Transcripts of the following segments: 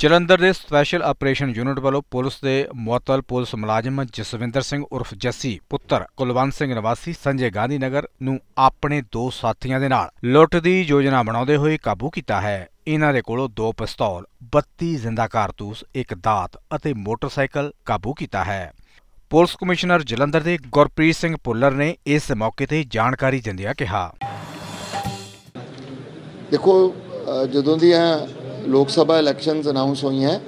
ਜਲੰਧਰ ਦੇ special operation unit ਵੱਲੋਂ police ਦੇ ਮੁਅੱਤਲ ਪੁਲਿਸ ਮੁਲਾਜ਼ਮ ਜਸਵਿੰਦਰ ਸਿੰਘ ਉਰਫ ਜੱਸੀ, ਪੁੱਤਰ ਕੁਲਵੰਤ ਸਿੰਘ ਨਿਵਾਸੀ, ਸੰਜੇ ਗਾਂਧੀ ਨਗਰ ਨੂੰ ਆਪਣੇ ਦੋ ਸਾਥੀਆਂ ਦੇ ਨਾਲ ਲੁੱਟ ਦੀ ਯੋਜਨਾ ਬਣਾਉਂਦੇ ਹੋਏ ਕਾਬੂ ਕੀਤਾ ਹੈ। ਇਹਨਾਂ ਦੇ ਕੋਲੋਂ ਦੋ ਪਿਸਤੌਲ 32 ਜ਼ਿੰਦਾ ਕਾਰਤੂਸ, ਇੱਕ ਦਾਤ ਅਤੇ ਮੋਟਰਸਾਈਕਲ ਕਾਬੂ ਕੀਤਾ ਹੈ। ਪੁਲਿਸ ਕਮਿਸ਼ਨਰ ਜਲੰਧਰ ਦੇ ਗੁਰਪ੍ਰੀਤ ਸਿੰਘ ਪੁੱਲਰ ਨੇ ਇਸ ਮੌਕੇ ਤੇ ਜਾਣਕਾਰੀ ਦਿੰਦਿਆਂ ਕਿਹਾ। ਦੇਖੋ ਜਦੋਂ ਦੀਆਂ ਲੋਕ ਸਭਾ ਇਲੈਕਸ਼ਨਸ ਅਨਾਉਂਸ ਹੋਈਆਂ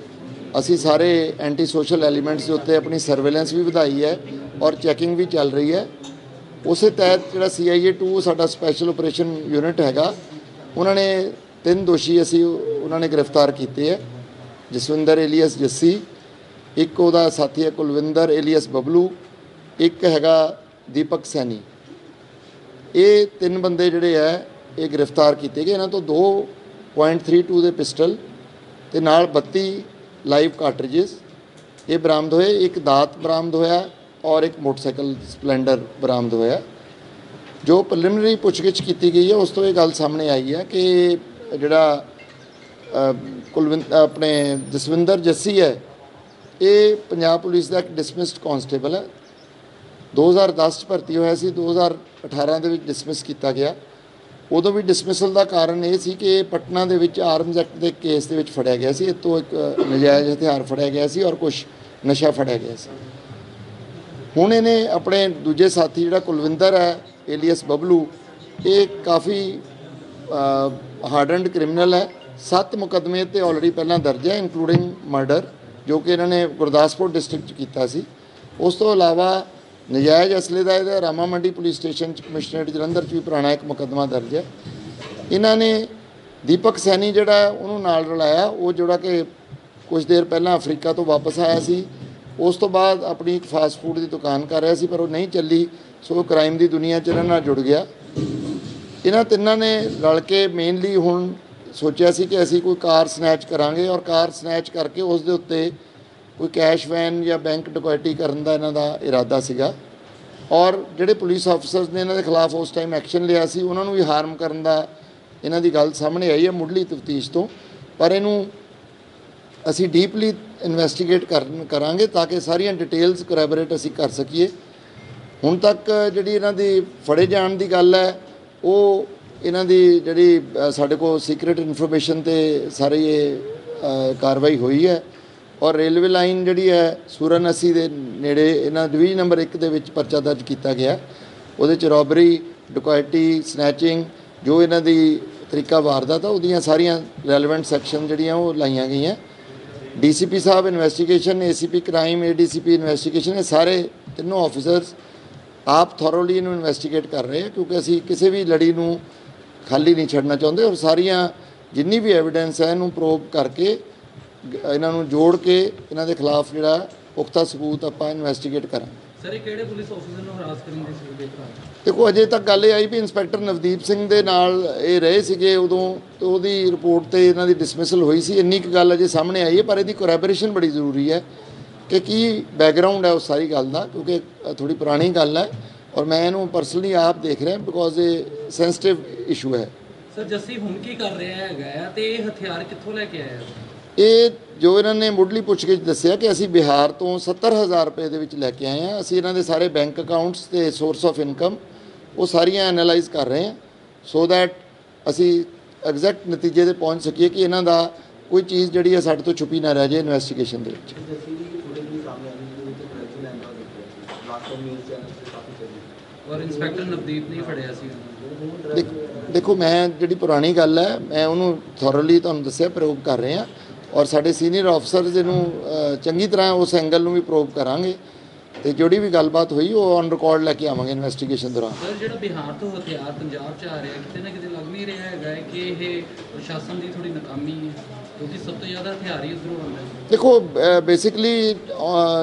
ਅਸੀਂ ਸਾਰੇ ਐਂਟੀ ਸੋਸ਼ਲ ਐਲੀਮੈਂਟਸ ਦੇ ਉੱਤੇ ਆਪਣੀ ਸਰਵੇਲੈਂਸ ਵੀ ਵਧਾਈ ਹੈ ਔਰ ਚੈਕਿੰਗ ਵੀ ਚੱਲ ਰਹੀ ਹੈ। ਉਸੇ ਤਹਿਤ ਜਿਹੜਾ CIA 2 ਸਾਡਾ ਸਪੈਸ਼ਲ ਆਪਰੇਸ਼ਨ ਯੂਨਿਟ ਹੈਗਾ, ਉਹਨਾਂ ਨੇ ਤਿੰਨ ਦੋਸ਼ੀ ਅਸੀਂ ਉਹਨਾਂ ਨੇ ਗ੍ਰਿਫਤਾਰ ਕੀਤੇ ਹੈ। ਜਸਵਿੰਦਰ ਏਲੀਅਸ ਜੱਸੀ, ਇੱਕ ਉਹਦਾ ਸਾਥੀ ਹੈ ਕੁਲਵਿੰਦਰ ਏਲੀਅਸ ਬਬਲੂ, ਇੱਕ ਹੈਗਾ ਦੀਪਕ ਸੈਣੀ। ਇਹ ਤਿੰਨ ਬੰਦੇ ਜਿਹੜੇ ਹੈ, ਇਹ ਗ੍ਰਿਫਤਾਰ ਕੀਤੇ ਗਏ। ਇਹਨਾਂ ਤੋਂ ਦੋ 2.32 ਦੇ ਪਿਸਟਲ ਤੇ ਨਾਲ 32 ਲਾਈਵ ਕਾਰਟ੍ਰਿਜਸ ਇਹ ਬਰਾਮਦ ਹੋਏ ਇੱਕ ਦਾਤ ਬਰਾਮਦ ਹੋਇਆ ਔਰ ਇੱਕ ਮੋਟਰਸਾਈਕਲ ਸਪਲੈਂਡਰ ਬਰਾਮਦ ਹੋਇਆ। ਜੋ ਪ੍ਰੀਲਿਮਿਨਰੀ ਪੁੱਛਗਿੱਛ ਕੀਤੀ ਗਈ ਹੈ ਉਸ ਤੋਂ ਇਹ ਗੱਲ ਸਾਹਮਣੇ ਆਈ ਹੈ ਕਿ ਜਿਹੜਾ ਅ, ਕੁਲਵਿੰਦ ਆਪਣੇ ਜਸਵਿੰਦਰ ਜੱਸੀ ਹੈ ਇਹ ਪੰਜਾਬ ਪੁਲਿਸ ਦਾ ਇੱਕ ਡਿਸਮਿਸਡ ਕਾਂਸਟੇਬਲ ਹੈ। 2010 ਚ ਭਰਤੀ ਹੋਇਆ ਸੀ 2018 ਦੇ ਵਿੱਚ ਡਿਸਮਿਸ ਕੀਤਾ ਗਿਆ। ਉਦੋਂ ਵੀ ਡਿਸਮਿਸਲ ਦਾ ਕਾਰਨ ਇਹ ਸੀ ਕਿ ਇਹ ਪਟਨਾ ਦੇ ਵਿੱਚ ਆਰਮਜ਼ ਐਕਟ ਦੇ ਕੇਸ ਦੇ ਵਿੱਚ ਫੜਿਆ ਗਿਆ ਸੀ ਇਹ ਤੋਂ ਇੱਕ ਨਜਾਇਜ਼ ਹਥਿਆਰ ਫੜਿਆ ਗਿਆ ਸੀ ਔਰ ਕੁਝ ਨਸ਼ਾ ਫੜਿਆ ਗਿਆ ਸੀ। ਹੁਣ ਇਹਨੇ ਆਪਣੇ ਦੂਜੇ ਸਾਥੀ, ਜਿਹੜਾ ਕੁਲਵਿੰਦਰ ਹੈ, ਏਲੀਅਸ ਬਬਲੂ, ਇਹ ਕਾਫੀ ਹਾਰਡਨਡ ਕ੍ਰਿਮੀਨਲ ਹੈ। ਸੱਤ ਮੁਕਦਮੇ ਤੇ ਆਲਰੇਡੀ ਪਹਿਲਾਂ ਦਰਜ ਹੈ ਇਨਕਲੂਡਿੰਗ ਮਰਡਰ ਜੋ ਕਿ ਇਹਨਾਂ ਨੇ ਗੁਰਦਾਸਪੁਰ ਡਿਸਟ੍ਰਿਕਟ ਚ ਕੀਤਾ ਸੀ। ਉਸ ਤੋਂ ਇਲਾਵਾ ਨਜਾਇਜ਼ ਅਸਲੇ ਦਾ ਇਹਦਾ ਰਾਮਾ ਮੰਡੀ ਪੁਲਿਸ ਸਟੇਸ਼ਨ ਚ ਕਮਿਸ਼ਨਰੇਟ ਜਲੰਧਰ ਚ ਵੀ ਪੁਰਾਣਾ ਇੱਕ ਮੁਕੱਦਮਾ ਦਰਜ ਹੈ। ਇਹਨਾਂ ਨੇ ਦੀਪਕ ਸੈਣੀ ਜਿਹੜਾ ਉਹਨੂੰ ਨਾਲ ਰਲਾਇਆ। ਉਹ ਜਿਹੜਾ ਕਿ ਕੁਝ ਦੇਰ ਪਹਿਲਾਂ ਅਫਰੀਕਾ ਤੋਂ ਵਾਪਸ ਆਇਆ ਸੀ। ਉਸ ਤੋਂ ਬਾਅਦ ਆਪਣੀ ਇੱਕ ਫਾਸਟ ਫੂਡ ਦੀ ਦੁਕਾਨ ਕਰ ਰਿਹਾ ਸੀ, ਪਰ ਉਹ ਨਹੀਂ ਚੱਲੀ। ਸੋ ਕ੍ਰਾਈਮ ਦੀ ਦੁਨੀਆ ਚ ਇਹਨਾਂ ਨਾਲ ਜੁੜ ਗਿਆ। ਇਹਨਾਂ ਤਿੰਨਾਂ ਨੇ ਰਲ ਕੇ ਮੇਨਲੀ ਹੁਣ ਸੋਚਿਆ ਸੀ ਕਿ ਅਸੀਂ ਕੋਈ ਕਾਰ ਸਨੈਚ ਕਰਾਂਗੇ ਔਰ ਕਾਰ ਸਨੈਚ ਕਰਕੇ ਉਸ ਦੇ ਉੱਤੇ ਕੋਈ ਕੈਸ਼ ਵੈਨ ਜਾਂ ਬੈਂਕ ਡਕੈਤੀ ਕਰਨ ਦਾ ਇਹਨਾਂ ਦਾ ਇਰਾਦਾ ਸੀਗਾ। ਔਰ ਜਿਹੜੇ ਪੁਲਿਸ ਆਫੀਸਰਸ ਨੇ ਇਹਨਾਂ ਦੇ ਖਿਲਾਫ ਉਸ ਟਾਈਮ ਐਕਸ਼ਨ ਲਿਆ ਸੀ, ਉਹਨਾਂ ਨੂੰ ਵੀ ਹਾਰਮ ਕਰਨ ਦਾ ਇਹਨਾਂ ਦੀ ਗੱਲ ਸਾਹਮਣੇ ਆਈ ਹੈ ਮੁੱਢਲੀ ਤਫਤੀਸ਼ ਤੋਂ। ਪਰ ਇਹਨੂੰ ਅਸੀਂ ਡੀਪਲੀ ਇਨਵੈਸਟੀਗੇਟ ਕਰਨ, ਕਰਾਂਗੇ ਤਾਂ ਕਿ ਸਾਰੀਆਂ ਡਿਟੇਲਸ ਕੋਰੈਬੋਰੇਟ ਅਸੀਂ ਕਰ ਸਕੀਏ। ਹੁਣ ਤੱਕ ਜਿਹੜੀ ਇਹਨਾਂ ਦੀ ਫੜੇ ਜਾਣ ਦੀ ਗੱਲ ਹੈ, ਉਹ ਇਹਨਾਂ ਦੀ ਜਿਹੜੀ ਸਾਡੇ ਕੋਲ ਸੀਕ੍ਰੀਟ ਇਨਫੋਰਮੇਸ਼ਨ ਤੇ ਸਾਰੀ ਇਹ ਕਾਰਵਾਈ ਹੋਈ ਹੈ। ਔਰ ਰੇਲਵੇ ਲਾਈਨ ਜਿਹੜੀ ਹੈ ਸੂਰਨਅਸੀ ਦੇ ਨੇੜੇ, ਇਹਨਾਂ ਡਿਵੀਜ਼ਨ ਨੰਬਰ 1 ਦੇ ਵਿੱਚ ਪਰਚਾ ਦਰਜ ਕੀਤਾ ਗਿਆ। ਉਹਦੇ ਚ ਰੋਬਰੀ, ਡਕੈਤੀ, ਸਨੈਚਿੰਗ, ਜੋ ਇਹਨਾਂ ਦੀ ਤਰੀਕਾ ਵਾਰਦਾਤ ਆ, ਉਹਦੀਆਂ ਸਾਰੀਆਂ ਰੈਲੇਵੈਂਟ ਸੈਕਸ਼ਨ ਜਿਹੜੀਆਂ ਉਹ ਲਾਈਆਂ ਗਈਆਂ। ਡੀਸੀਪੀ ਸਾਹਿਬ investigation ACP crime ADCP investigation ਇਹ ਸਾਰੇ ਤਿੰਨੋਂ ਆਫੀਸਰਸ ਆਪ ਥੋਰੋਲੀ ਇਹਨੂੰ ਇਨਵੈਸਟੀਗੇਟ ਕਰ ਰਹੇ ਆ, ਕਿਉਂਕਿ ਅਸੀਂ ਕਿਸੇ ਵੀ ਲੜੀ ਨੂੰ ਖਾਲੀ ਨਹੀਂ ਛੱਡਣਾ ਚਾਹੁੰਦੇ। ਔਰ ਸਾਰੀਆਂ ਜਿੰਨੀ ਵੀ ਐਵੀਡੈਂਸ ਹੈ, ਇਹਨੂੰ ਪ੍ਰੋਬ ਕਰਕੇ ਇਹਨਾਂ ਨੂੰ ਜੋੜ ਕੇ ਇਹਨਾਂ ਦੇ ਖਿਲਾਫ ਜਿਹੜਾ ਪੁਖਤਾ ਸਬੂਤ ਆਪਾਂ ਇਨਵੈਸਟੀਗੇਟ ਕਰਾਂਗੇ। ਸਰ ਇਹ ਕਿਹੜੇ ਪੁਲਿਸ ਆਫੀਸਰ ਨੂੰ ਹਰਾਸ ਕਰਨ ਦੀ ਸੀ ਦੇਖ ਅਜੇ ਤੱਕ ਗੱਲ ਇਹ ਆਈ ਵੀ ਇੰਸਪੈਕਟਰ ਨਵਦੀਪ ਸਿੰਘ ਦੇ ਨਾਲ ਇਹ ਰਹੇ ਸੀਗੇ ਉਦੋਂ ਤੇ ਉਹਦੀ ਰਿਪੋਰਟ ਤੇ ਇਹਨਾਂ ਦੀ ਡਿਸਮਿਸਲ ਹੋਈ ਸੀ। ਇੰਨੀ ਕੁ ਗੱਲ ਅਜੇ ਸਾਹਮਣੇ ਆਈ ਹੈ ਪਰ ਇਹਦੀ ਕੋਰੈਬੋਰੇਸ਼ਨ ਬੜੀ ਜ਼ਰੂਰੀ ਹੈ ਕਿ ਕੀ ਬੈਕਗ੍ਰਾਉਂਡ ਹੈ ਉਸ ਸਾਰੀ ਗੱਲ ਦਾ ਕਿਉਂਕਿ ਥੋੜੀ ਪੁਰਾਣੀ ਗੱਲ ਹੈ ਔਰ ਮੈਂ ਇਹਨੂੰ ਪਰਸਨਲੀ ਆਪ ਦੇਖ ਰਿਹਾ ਬਿਕੋਜ਼ ਇਹ ਸੈਂਸਿਟਿਵ ਇਸ਼ੂ ਹੈ। ਸਰ ਜੱਸੀ ਹੁਣ ਕੀ ਕਰ ਰਿਹਾ ਹੈਗਾ ਤੇ ਇਹ ਹਥਿਆਰ ਕਿੱਥੋਂ ਲੈ ਕੇ ਆਇਆ? ਹੈ? ਇਹ ਜੋ ਇਹਨਾਂ ਨੇ ਮੁੱਢਲੀ ਪੁੱਛਗਿੱਛ ਦੱਸਿਆ ਕਿ ਅਸੀਂ ਬਿਹਾਰ ਤੋਂ 70000 ਰੁਪਏ ਦੇ ਵਿੱਚ ਲੈ ਕੇ ਆਏ ਹਾਂ ਅਸੀਂ ਇਹਨਾਂ ਦੇ ਸਾਰੇ ਬੈਂਕ ਅਕਾਊਂਟਸ ਤੇ ਸੋਰਸ ਆਫ ਇਨਕਮ ਉਹ ਸਾਰੀਆਂ ਐਨਾਲਾਈਜ਼ ਕਰ ਰਹੇ ਹਾਂ ਸੋ ਥੈਟ ਅਸੀਂ ਐਗਜ਼ੈਕਟ ਨਤੀਜੇ ਤੇ ਪਹੁੰਚ ਸਕੀਏ ਕਿ ਇਹਨਾਂ ਦਾ ਕੋਈ ਚੀਜ਼ ਜਿਹੜੀ ਹੈ ਸਾਡੇ ਤੋਂ ਛੁਪੀ ਨਾ ਰਹਿ ਜਾਏ ਇਨਵੈਸਟੀਗੇਸ਼ਨ ਦੇ ਵਿੱਚ। ਔਰ ਇੰਸਪੈਕਟਰ ਨਵਦੀਪ ਨੇ ਹੀ ਫੜਿਆ ਸੀ। ਦੇਖ- ਦੇਖੋ ਮੈਂ ਜਿਹੜੀ ਪੁਰਾਣੀ ਗੱਲ ਹੈ ਮੈਂ ਉਹਨੂੰ ਥੋਰਲੀ ਤੁਹਾਨੂੰ ਦੱਸਿਆ ਪ੍ਰੋਬ ਕਰ ਰਹੇ ਹਾਂ। ਔਰ ਸਾਡੇ ਸੀਨੀਅਰ ਆਫਸਰਸ ਇਹਨੂੰ ਚੰਗੀ ਤਰ੍ਹਾਂ ਉਸ ਐਂਗਲ ਨੂੰ ਵੀ ਪ੍ਰੋਬ ਕਰਾਂਗੇ। ਤੇ ਜਿਹੜੀ ਵੀ ਗੱਲਬਾਤ ਹੋਈ ਉਹ ਔਨ ਰਿਕਾਰਡ ਲੈ ਕੇ ਆਵਾਂਗੇ ਇਨਵੈਸਟੀਗੇਸ਼ਨ ਦੌਰਾਨ। ਸਰ ਜਿਹੜਾ ਬਿਹਾਰ ਤੋਂ ਹਥਿਆਰ ਪੰਜਾਬ 'ਚ ਆ ਰਿਹਾ ਕਿਤੇ ਨਾ ਕਿਤੇ ਲੱਗ ਨਹੀਂ ਰਿਹਾ ਹੈਗਾ ਕਿ ਇਹ ਪ੍ਰਸ਼ਾਸਨ ਦੀ ਥੋੜੀ ਨਾਕਾਮੀ ਹੈ ਕਿਉਂਕਿ ਸਭ ਤੋਂ ਜ਼ਿਆਦਾ ਹਥਿਆਰ ਹੀ ਉਧਰੋਂ ਆਉਂਦਾ ਹੈ ਦੇਖੋ ਬੇਸਿਕਲੀ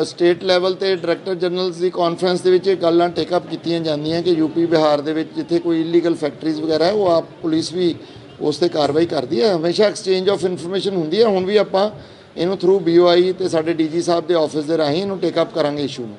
ਸਟੇਟ ਲੈਵਲ ਤੇ ਡਾਇਰੈਕਟਰ ਜਨਰਲਸ ਦੀ ਕਾਨਫਰੰਸ ਦੇ ਵਿੱਚ ਇਹ ਗੱਲਾਂ ਟੇਕ ਅਪ ਕੀਤੀਆਂ ਜਾਂਦੀਆਂ ਕਿ ਯੂਪੀ ਬਿਹਾਰ ਦੇ ਵਿੱਚ ਜਿੱਥੇ ਕੋਈ ਇਲੀਗਲ ਫੈਕਟਰੀਜ਼ ਵਗੈਰਾ ਹੈ ਉਹ ਆਪ ਪੁਲਿਸ ਵੀ ਉਸ ਤੇ ਕਾਰਵਾਈ ਕਰਦੀ ਹੈ। ਹਮੇਸ਼ਾ ਐਕਸਚੇਂਜ ਆਫ ਇਨਫੋਰਮੇਸ਼ਨ ਹੁੰਦੀ ਹੈ। ਹੁਣ ਵੀ ਆਪਾਂ ਇਹਨੂੰ ਥਰੂ ਬੀਓਆਈ ਤੇ ਸਾਡੇ ਡੀਜੀ ਸਾਹਿਬ ਦੇ ਆਫਿਸ ਦੇ ਰਾਹੀਂ ਇਹਨੂੰ ਟੇਕ ਅਪ ਕਰਾਂਗੇ ਇਸ਼ੂ ਨੂੰ।